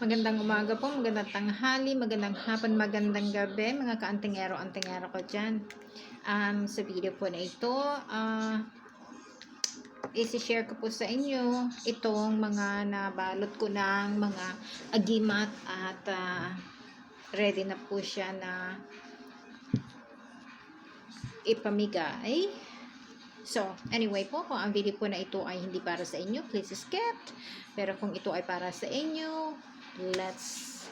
Magandang umaga po, magandang tanghali, magandang hapon, magandang gabi, mga kaantingero, antingero ko dyan. Um, sa video po na ito, ah, isi-share ko po sa inyo itong mga nabalot ko ng mga agimat at ah, ready na po siya na ipamigay. So, anyway po, kung ang video po na ito ay hindi para sa inyo, please skip. Pero kung ito ay para sa inyo, let's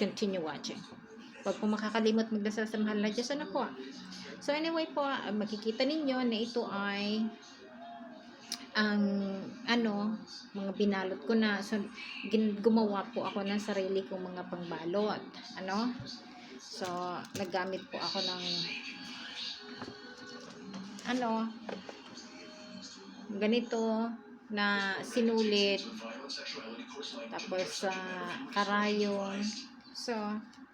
continue watching. Huwag po makakalimot magdasal sa mahal na Diyos. Ano po? So, anyway po, ah, makikita ninyo na ito ay ang ano, mga binalot ko na. So, gumawa po ako ng sarili kong mga pangbalot. Ano? So, naggamit po ako ng ano, ganito na sinulit tapos sa karayon so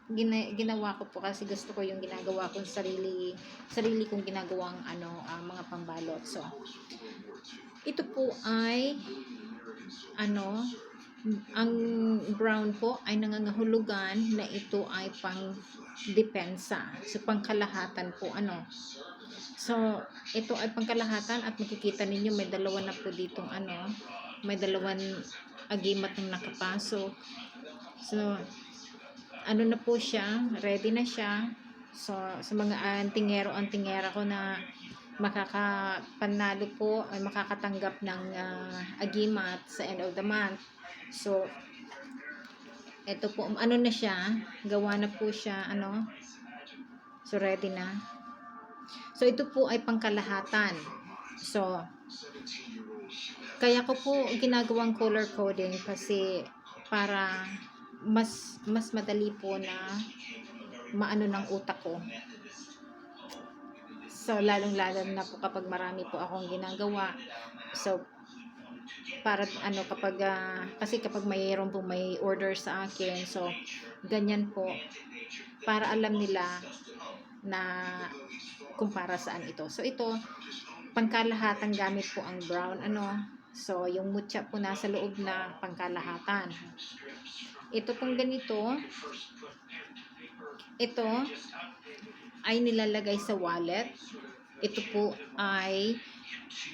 gina, ginawa ko po kasi gusto ko yung ginagawa kong sarili sarili kong ginagawang ano ah, mga pambalot. So ito po ay ano ang brown po ay nangangahulugan na ito ay pang depensa so pangkalahatan po ano So, ito ay pangkalahatan at makikita ninyo may dalawa na po ditong ano, may dalawang agimat ng nakapasok. So, ano na po siya, ready na siya. So, sa mga antingero-antingera ko na makakapanalo po ay makakatanggap ng ah, agimat sa end of the month. So, ito po, ano na siya, gawa na po siya, ano, so ready na. So, ito po ay pangkalahatan. So, kaya ko po ginagawang color coding kasi para mas mas madali po na maano ng utak ko. So, lalong-lalo na po kapag marami po akong ginagawa. So, para ano kapag ah, kasi kapag mayroon po may order sa akin so ganyan po para alam nila na kung para saan ito. So ito, pangkalahatang gamit po ang brown ano. So yung mutya po nasa loob na pangkalahatan. Ito pong ganito, ito ay nilalagay sa wallet. Ito po ay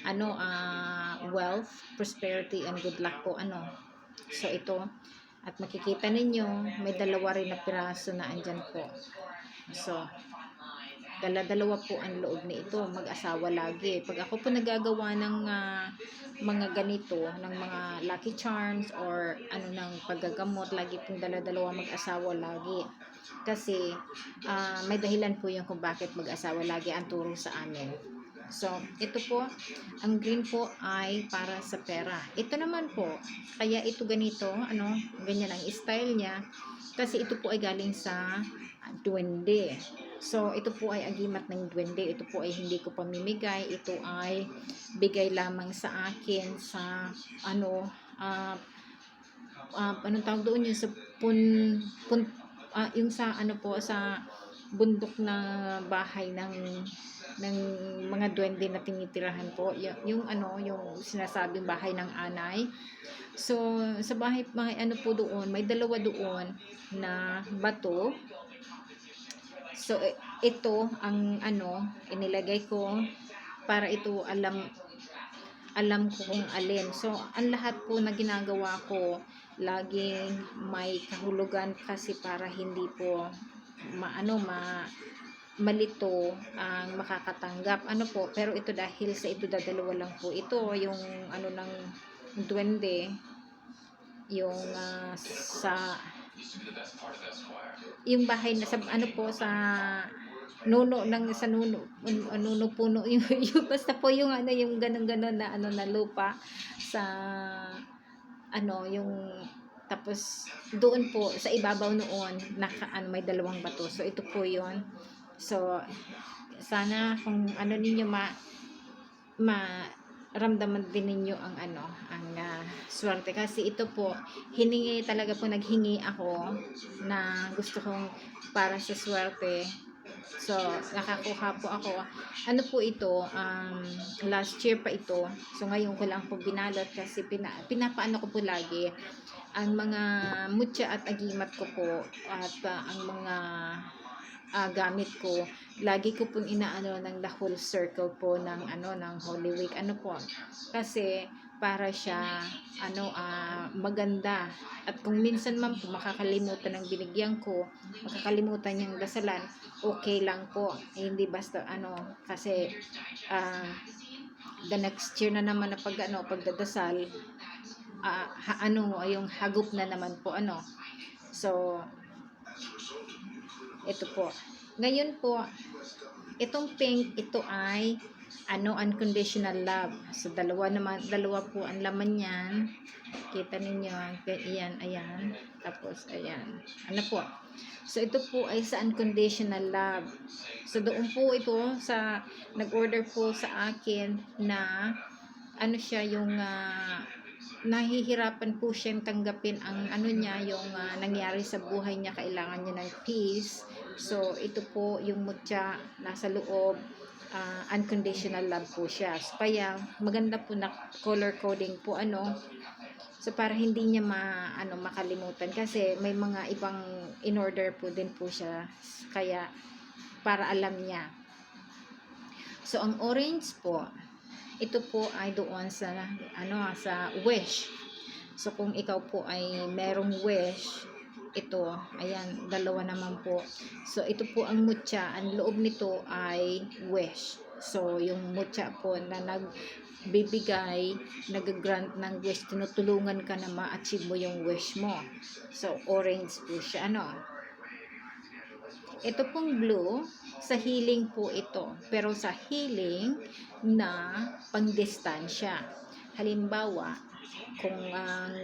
ano ah wealth, prosperity and good luck po ano. So ito at makikita ninyo may dalawa rin na piraso na andyan po. So dala-dalawa po ang loob nito, mag-asawa lagi. Pag ako po nagagawa ng ah, mga ganito, ng mga lucky charms or ano ng paggagamot, lagi pong dala-dalawa mag-asawa lagi. Kasi ah, may dahilan po yung kung bakit mag-asawa lagi ang turo sa amin. So, ito po, ang green po ay para sa pera. Ito naman po, kaya ito ganito, ano, ganyan ang style niya. Kasi ito po ay galing sa duwende. So, ito po ay agimat ng duwende. Ito po ay hindi ko pamimigay. Ito ay bigay lamang sa akin sa ano, ah ah, anong tawag doon yung sa pun, pun ah, yung sa ano po sa bundok na bahay ng ng mga duwende na tinitirahan po yung, yung ano yung sinasabing bahay ng anay so sa bahay mga ano po doon may dalawa doon na bato So, ito ang ano, inilagay ko para ito alam alam ko kung alin. So, ang lahat po na ginagawa ko, laging may kahulugan kasi para hindi po maano ma malito ang makakatanggap. Ano po, pero ito dahil sa ito dadalawa lang po ito, yung ano ng duwende, yung ah, sa yung bahay na sa ano po sa nuno ng sa nuno un- nuno puno. Yung, yung basta po yung ano yung ganun ganon na ano na lupa sa ano yung tapos doon po sa ibabaw noon naka ano may dalawang bato. So ito po yon so sana kung ano ninyo ma ma ramdaman din ninyo ang ano ang ah, swerte kasi ito po hiningi talaga po naghingi ako na gusto kong para sa swerte So, nakakuha po ako. Ano po ito? Um, last year pa ito. So, ngayon ko lang po binalot kasi pina, pinapaano ko po lagi ang mga mutya at agimat ko po at ah, ang mga ah, gamit ko. Lagi ko pong inaano ng the whole circle po ng ano ng Holy Week. Ano po? Kasi para siya ano ah, maganda. At kung minsan man po makakalimutan ng binigyan ko makakalimutan niyang dasalan okay lang po. Eh, hindi basta ano kasi ah, the next year na naman na pag ano pagdadasal ah, ha, ano yung hagop na naman po ano. So ito po. Ngayon po itong pink ito ay ano unconditional love. So dalawa naman dalawa po ang laman niyan. Kita ninyo ayan ayan. Tapos ayan. Ano po? So ito po ay sa unconditional love. So doon po ito sa nag-order po sa akin na ano siya yung ah, nahihirapan po siyang tanggapin ang ano niya yung ah, nangyari sa buhay niya kailangan niya ng peace. So ito po yung mutya nasa loob ah, unconditional love po siya. So, kaya maganda po na color coding po ano. So para hindi niya ma ano makalimutan. Kasi may mga ibang in order po din po siya. Kaya para alam niya. So ang orange po ito po ay doon sa ano sa wish. So kung ikaw po ay merong wish ito ayan dalawa naman po. So ito po ang mutya. Ang loob nito ay wish. So yung mutya po na nagbibigay nag-grant ng wish tinutulungan ka na ma-achieve mo yung wish mo. So orange po siya ano. Ito pong blue, sa healing po ito. Pero sa healing na pangdistansya. Halimbawa, kung ang,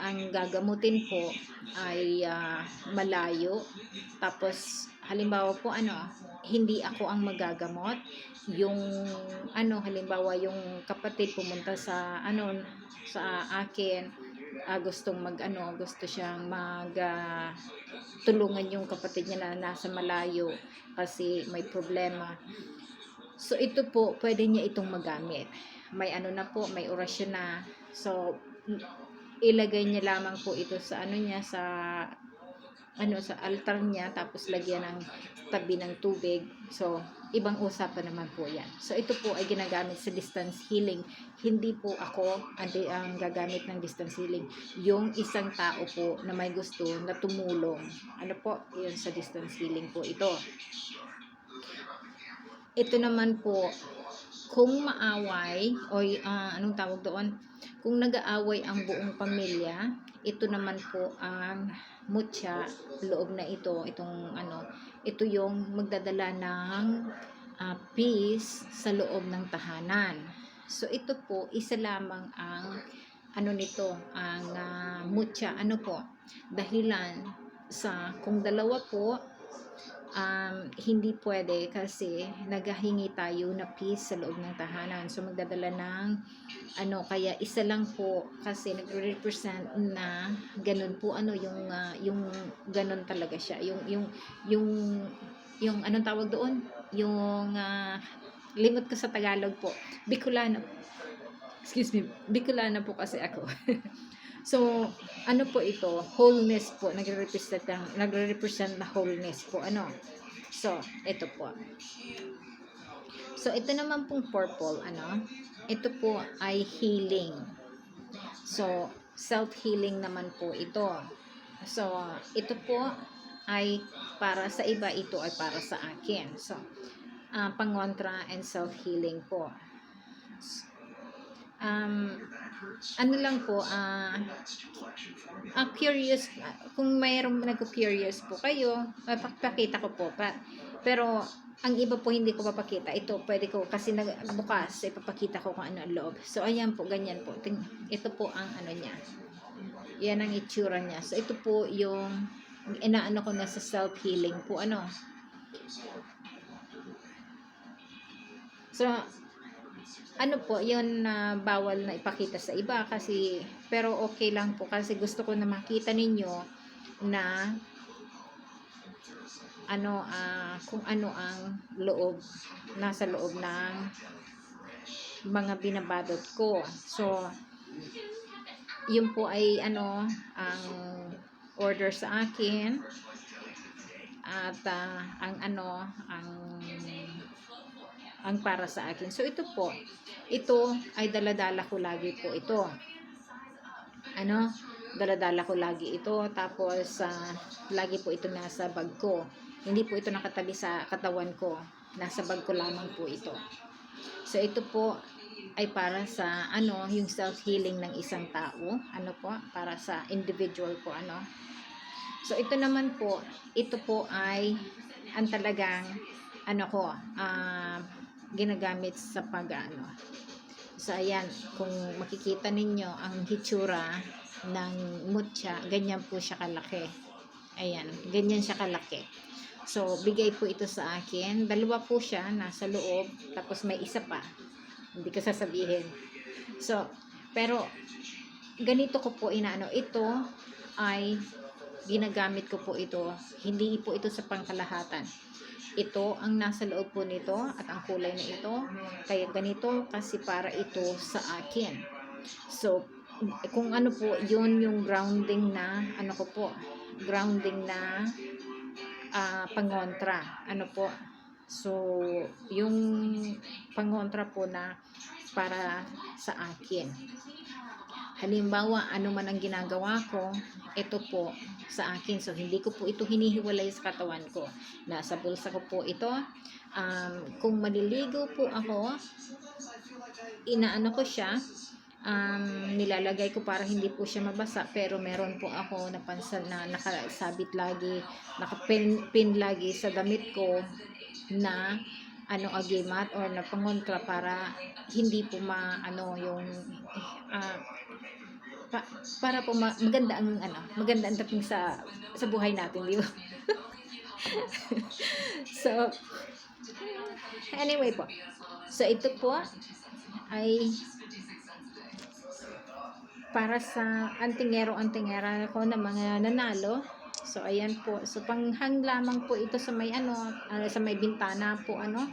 ang gagamutin po ay ah, malayo, tapos halimbawa po ano, hindi ako ang magagamot, yung ano halimbawa yung kapatid pumunta sa ano sa akin ah, gustong mag ano gusto siyang mag ah, tulungan yung kapatid niya na nasa malayo kasi may problema. So ito po, pwede niya itong magamit. May ano na po, may orasyon na. So ilagay niya lamang po ito sa ano niya sa ano sa altar niya tapos lagyan ng tabi ng tubig. So ibang usapan naman po 'yan. So ito po ay ginagamit sa distance healing. Hindi po ako andi ang gagamit ng distance healing. Yung isang tao po na may gusto na tumulong. Ano po? 'Yun sa distance healing po ito. Ito naman po kung maaway o ah, anong tawag doon? Kung nag-aaway ang buong pamilya, ito naman po ang mutya loob na ito, itong ano, ito yung magdadala ng ah, peace sa loob ng tahanan. So ito po isa lamang ang ano nito, ang ah, mutya ano po, dahilan sa kung dalawa po um, hindi pwede kasi naghahingi tayo na peace sa loob ng tahanan. So magdadala ng ano kaya isa lang po kasi nagre-represent na ganun po ano yung ah, yung ganun talaga siya. Yung yung yung yung anong tawag doon? Yung ah, limot ko sa Tagalog po. Bicolano. Excuse me. Bicolano po kasi ako. So, ano po ito? Wholeness po. Nagre-represent ng, nagre-represent na wholeness po. Ano? So, ito po. So, ito naman pong purple, ano? Ito po ay healing. So, self-healing naman po ito. So, ito po ay para sa iba, ito ay para sa akin. So, uh, pangontra and self-healing po. Um, ano lang po, ah, ah, curious, ah, kung mayroong nagko-curious po kayo, ah, pak- pakita ko po. Pa, pero, ang iba po hindi ko papakita. Ito, pwede ko, kasi nag, bukas, ipapakita ko kung ano ang loob. So, ayan po, ganyan po. Ito po ang ano niya. Yan ang itsura niya. So, ito po yung, inaano ko na sa self-healing po. Ano? So, ano po, yun na bawal na ipakita sa iba kasi, pero okay lang po kasi gusto ko na makita ninyo na ano ah, kung ano ang loob nasa loob ng mga binabalot ko. So yun po ay ano ang order sa akin at ah, ang ano ang ang para sa akin. So ito po, ito ay daladala ko lagi po ito. Ano? Daladala ko lagi ito tapos ah, lagi po ito nasa bag ko. Hindi po ito nakatabi sa katawan ko. Nasa bag ko lamang po ito. So ito po ay para sa ano, yung self-healing ng isang tao. Ano po? Para sa individual po ano. So ito naman po, ito po ay ang talagang ano ko, ah ginagamit sa pag-ano. So ayan, kung makikita ninyo ang hitsura ng mutya, ganyan po siya kalaki. Ayan, ganyan siya kalaki. So, bigay po ito sa akin. Dalawa po siya, nasa loob. Tapos may isa pa. Hindi ko sasabihin. So, pero, ganito ko po inaano. Ito ay ginagamit ko po ito. Hindi po ito sa pangkalahatan. Ito ang nasa loob po nito at ang kulay na ito. Kaya ganito kasi para ito sa akin. So, kung ano po, yun yung grounding na, ano ko po, grounding na ah, pangontra. Ano po? So, yung pangontra po na para sa akin. Halimbawa, ano man ang ginagawa ko, ito po sa akin. So, hindi ko po ito hinihiwalay sa katawan ko. Nasa bulsa ko po ito. Um, kung maliligo po ako, inaano ko siya, um, nilalagay ko para hindi po siya mabasa pero meron po ako napansin na nakasabit lagi nakapin pin lagi sa damit ko na ano agimat or na pangontra para hindi po ma ano yung ah, pa- para po ma- maganda ang ano maganda ang dating sa sa buhay natin di ba so anyway po so ito po ay para sa antingero-antingera ko na mga nanalo. So, ayan po. So, panghang lamang po ito sa may ano, ah, sa may bintana po ano.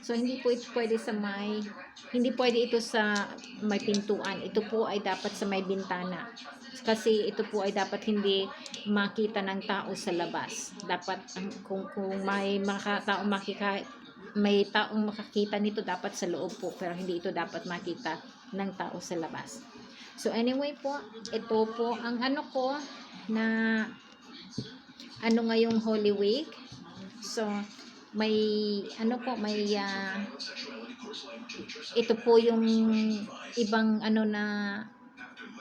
So, hindi po ito pwede sa may, hindi pwede ito sa may pintuan. Ito po ay dapat sa may bintana. Kasi ito po ay dapat hindi makita ng tao sa labas. Dapat kung, kung may mga tao makika, may taong makakita nito dapat sa loob po pero hindi ito dapat makita ng tao sa labas. So anyway po, ito po ang ano ko na ano ngayong Holy Week. So may ano po may ah, ito po yung ibang ano na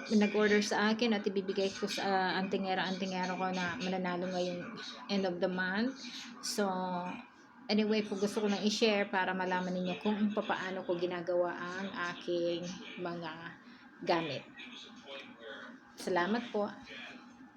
nag-order sa akin at ibibigay ko sa antingera-antingero ko na mananalo ngayong end of the month. So, anyway po gusto ko nang i-share para malaman ninyo kung paano ko ginagawa ang aking mga gamit. Salamat po.